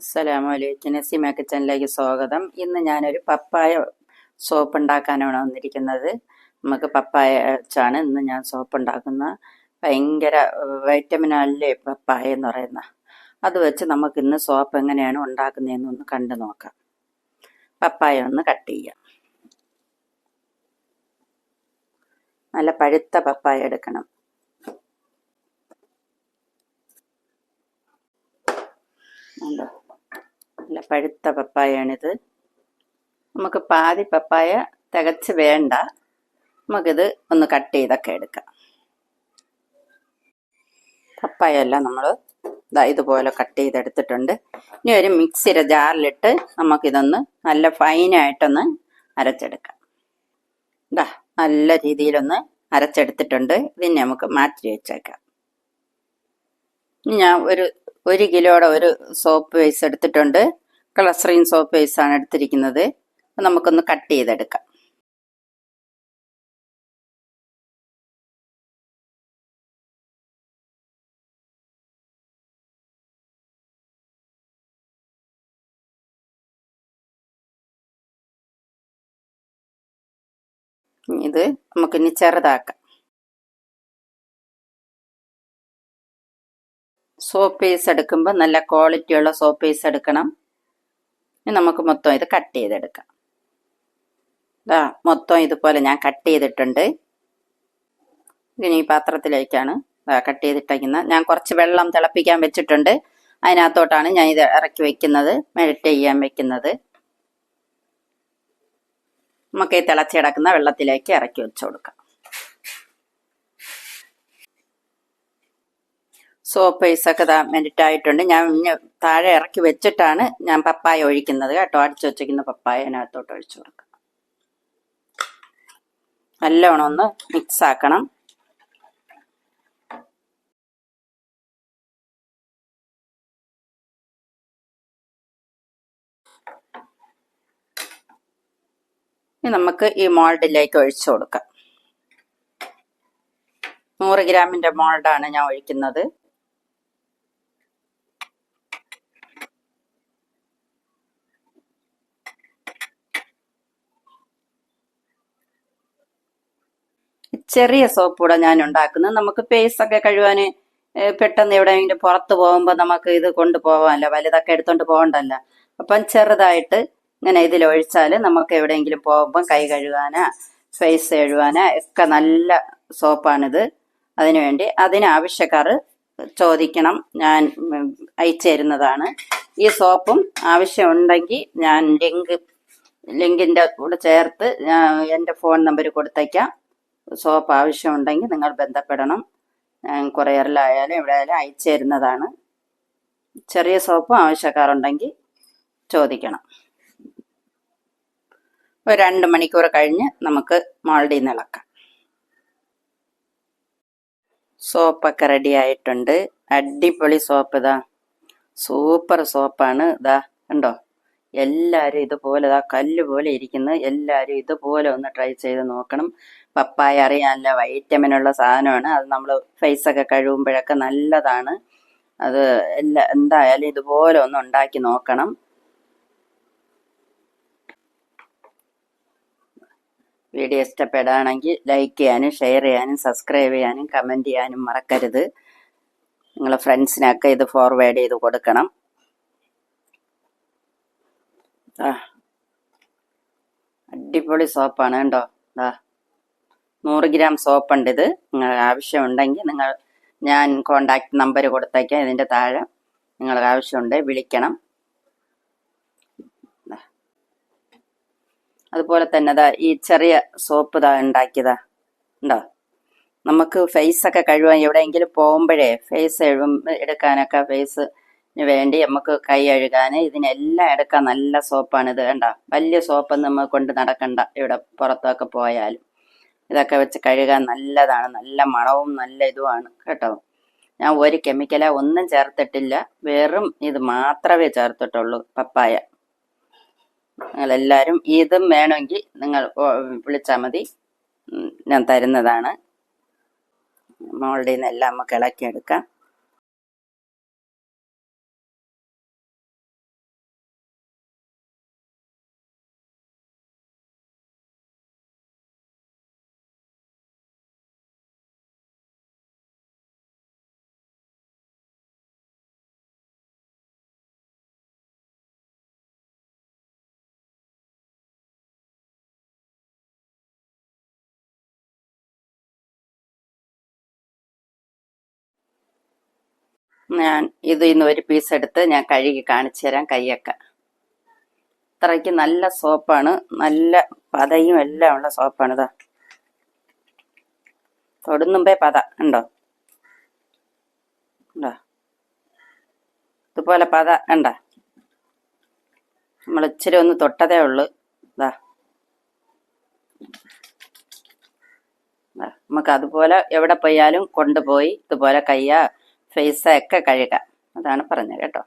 അസ്സലാമു അലൈക്കും. നസീമ കിച്ചനിലേക്ക് സ്വാഗതം. ഇന്ന് ഞാനൊരു പപ്പായ സോപ്പ് ഉണ്ടാക്കാനാണ് വന്നിരിക്കുന്നത്. നമുക്ക് പപ്പായ വെച്ചാണ് ഇന്ന് ഞാൻ സോപ്പ് ഉണ്ടാക്കുന്ന ഭയങ്കര വൈറ്റമിൻ അല്ലേ പപ്പായ എന്ന് പറയുന്ന. അത് വെച്ച് നമുക്ക് ഇന്ന് സോപ്പ് എങ്ങനെയാണ് ഉണ്ടാക്കുന്നതെന്ന് ഒന്ന് കണ്ടു നോക്കാം. പപ്പായ ഒന്ന് കട്ട് ചെയ്യാം. നല്ല പഴുത്ത പപ്പായ എടുക്കണം ഉണ്ടോ നല്ല പഴുത്ത പപ്പായയാണിത് നമുക്ക് പാതി പപ്പായ തികച്ച് വേണ്ട. നമുക്കിത് ഒന്ന് കട്ട് ചെയ്തൊക്കെ എടുക്കാം. പപ്പായ എല്ലാം നമ്മൾ ഇതുപോലെ കട്ട് ചെയ്തെടുത്തിട്ടുണ്ട്. ഇനി ഒരു മിക്സിയുടെ ജാറിലിട്ട് നമുക്കിതൊന്ന് നല്ല ഫൈനായിട്ടൊന്ന് അരച്ചെടുക്കാം. ഇതാ നല്ല രീതിയിലൊന്ന് അരച്ചെടുത്തിട്ടുണ്ട്. ഇതിനെ നമുക്ക് മാറ്റി വെച്ചേക്കാം. ഞാൻ ഒരു ഒരു കിലോയുടെ ഒരു സോപ്പ് വേസ് എടുത്തിട്ടുണ്ട്. കളസ്ട്രീൻ സോപ്പ് വേസ് ആണ് എടുത്തിരിക്കുന്നത്. നമുക്കൊന്ന് കട്ട് ചെയ്തെടുക്കാം. ഇത് നമുക്കിനി ചെറുതാക്കാം. സോപ്പ് പേസ് എടുക്കുമ്പോൾ നല്ല ക്വാളിറ്റിയുള്ള സോപ്പ് പേസ് എടുക്കണം. നമുക്ക് മൊത്തം ഇത് കട്ട് ചെയ്തെടുക്കാം. ഇതാ മൊത്തം ഇതുപോലെ ഞാൻ കട്ട് ചെയ്തിട്ടുണ്ട്. ഇനി പാത്രത്തിലേക്കാണ് കട്ട് ചെയ്തിട്ടേക്കുന്നത് ഞാൻ കുറച്ച് വെള്ളം തിളപ്പിക്കാൻ വെച്ചിട്ടുണ്ട്. അതിനകത്തോട്ടാണ് ഞാൻ ഇത് ഇറക്കി വെക്കുന്നത് മെൽറ്റ് ചെയ്യാൻ വെക്കുന്നത്. നമുക്ക് ഈ തിളച്ചിടക്കുന്ന വെള്ളത്തിലേക്ക് ഇറക്കി വെച്ചു കൊടുക്കാം. സോപ്പ് പൈസൊക്കെ മെരിറ്റ് ആയിട്ടുണ്ട് ഞാൻ താഴെ ഇറക്കി വെച്ചിട്ടാണ് ഞാൻ പപ്പായ ഒഴിക്കുന്നത് കേട്ടോ. അടിച്ചു വെച്ചിരിക്കുന്ന പപ്പായ അതിനകത്തോട്ട് ഒഴിച്ചു കൊടുക്കാം. നല്ലോണം ഒന്ന് മിക്സ് ആക്കണം. ഇനി നമുക്ക് ഈ മോൾഡിലേക്ക് ഒഴിച്ചു കൊടുക്കാം. നൂറ് ഗ്രാമിന്റെ മോൾഡാണ് ഞാൻ ഒഴിക്കുന്നത്. ചെറിയ സോപ്പ് കൂടെ ഞാൻ ഉണ്ടാക്കുന്നത് നമുക്ക് പേസ് ഒക്കെ കഴുകാൻ പെട്ടെന്ന് എവിടെയെങ്കിലും പുറത്ത് പോകുമ്പോൾ നമുക്ക് ഇത് കൊണ്ടുപോകാമല്ലോ. വലുതൊക്കെ എടുത്തോണ്ട് പോകണ്ടല്ലോ. അപ്പം ചെറുതായിട്ട് ഇങ്ങനെ ഇതിൽ ഒഴിച്ചാൽ നമുക്ക് എവിടെയെങ്കിലും പോകുമ്പം കൈ കഴുകാനാ ഫേസ് കഴുകാനാ ഒക്കെ നല്ല സോപ്പാണിത്. അതിനുവേണ്ടി അതിനാവശ്യക്കാർ ചോദിക്കണം. ഞാൻ അയച്ചു തരുന്നതാണ്. ഈ സോപ്പും ആവശ്യമുണ്ടെങ്കിൽ ഞാൻ ലിങ്ക് ലിങ്കിന്റെ കൂടെ ചേർത്ത് എന്റെ ഫോൺ നമ്പർ കൊടുത്തേക്കാം. സോപ്പ് ആവശ്യമുണ്ടെങ്കിൽ നിങ്ങൾ ബന്ധപ്പെടണം. കൊറിയറിലായാലും ഇവിടെ ആയാലും അയച്ചു തരുന്നതാണ്. ചെറിയ സോപ്പ് ആവശ്യക്കാരുണ്ടെങ്കിൽ ചോദിക്കണം. ഒരു രണ്ട് മണിക്കൂർ കഴിഞ്ഞ് നമുക്ക് മോൾഡിൽ നിന്ന് ഇളക്കാം. സോപ്പൊക്കെ റെഡി ആയിട്ടുണ്ട്. അടിപൊളി സോപ്പ് ഇതാ. സൂപ്പർ സോപ്പാണ് ഇതാ. കണ്ടോ? എല്ലാവരും ഇതുപോലെ ആ കല്ല് പോലെ ഇരിക്കുന്നു. എല്ലാവരും ഇതുപോലെ ഒന്ന് ട്രൈ ചെയ്ത് നോക്കണം. പപ്പായ അറിയാനല്ല വൈറ്റമിനുള്ള സാധനമാണ്. അത് നമ്മൾ ഫേസൊക്കെ കഴുകുമ്പോഴൊക്കെ നല്ലതാണ്. അത് എല്ലാ എന്തായാലും ഇതുപോലെ ഒന്ന് ഉണ്ടാക്കി നോക്കണം. വീഡിയോ ഇഷ്ടപ്പെടുകയാണെങ്കിൽ ലൈക്ക് ചെയ്യാനും ഷെയർ ചെയ്യാനും സബ്സ്ക്രൈബ് ചെയ്യാനും കമന്റ് ചെയ്യാനും മറക്കരുത്. നിങ്ങളെ ഫ്രണ്ട്സിനൊക്കെ ഇത് ഫോർവേഡ് ചെയ്ത് കൊടുക്കണം. അടിപൊളി സോപ്പാണ് കേട്ടോ. ദാ. നൂറ് ഗ്രാം സോപ്പ് ഉണ്ട് ഇത്. നിങ്ങൾ ആവശ്യമുണ്ടെങ്കിൽ നിങ്ങൾ ഞാൻ കോണ്ടാക്ട് നമ്പർ കൊടുത്തേക്കാം. ഇതിന്റെ താഴെ നിങ്ങൾക്ക് ആവശ്യമുണ്ട് വിളിക്കണം. അതുപോലെ തന്നെ ദാ ഈ ചെറിയ സോപ്പ് ഇതാ ഉണ്ടാക്കിയതാ. ഉണ്ടോ? നമുക്ക് ഫേസ് ഒക്കെ കഴുകാൻ എവിടെയെങ്കിലും പോകുമ്പോഴേ ഫേസ് എഴുതും എടുക്കാനൊക്കെ ഫേസ് വേണ്ടി നമുക്ക് കൈ കഴുകാൻ ഇതിനെല്ലാം എടുക്കാൻ നല്ല സോപ്പാണ് ഇത് വേണ്ട വലിയ സോപ്പ് നമ്മൾ കൊണ്ട് നടക്കണ്ട ഇവിടെ പുറത്തൊക്കെ പോയാലും. ഇതൊക്കെ വെച്ച് കഴുകാൻ നല്ലതാണ്. നല്ല മണവും നല്ല ഇതുമാണ് കേട്ടോ. ഞാൻ ഒരു കെമിക്കല ഒന്നും ചേർത്തിട്ടില്ല. വെറും ഇത് മാത്രമേ ചേർത്തിട്ടുള്ളൂ പപ്പായ. നിങ്ങളെല്ലാവരും ഇതും വേണമെങ്കിൽ നിങ്ങൾ വിളിച്ചാൽ മതി. ഞാൻ തരുന്നതാണ്. മോളുടെ നിന്നെല്ലാം നമുക്ക് ഇളക്കിയെടുക്കാം ഞാൻ ഇതിൽ നിന്ന് ഒരു പീസ് എടുത്ത് ഞാൻ കഴുകി കാണിച്ചു തരാം കൈയൊക്കെ. അത്രയ്ക്ക് നല്ല സോപ്പാണ് നല്ല പതയും എല്ലാം ഉള്ള സോപ്പാണ് ഇതാ. തൊടുന്നുമ്പേ പത ഉണ്ടോ? ഉണ്ടോ? ഇതുപോലെ പത ഉണ്ട നമ്മൾ ഇച്ചിരി ഒന്ന് തൊട്ടതേ ഉള്ളു. ഇതാ. നമുക്ക് അതുപോലെ എവിടെ പോയാലും കൊണ്ടുപോയി ഇതുപോലെ കയ്യ ഫേസ് ഒക്കെ കഴുകാം. അതാണ് പറഞ്ഞത് കേട്ടോ.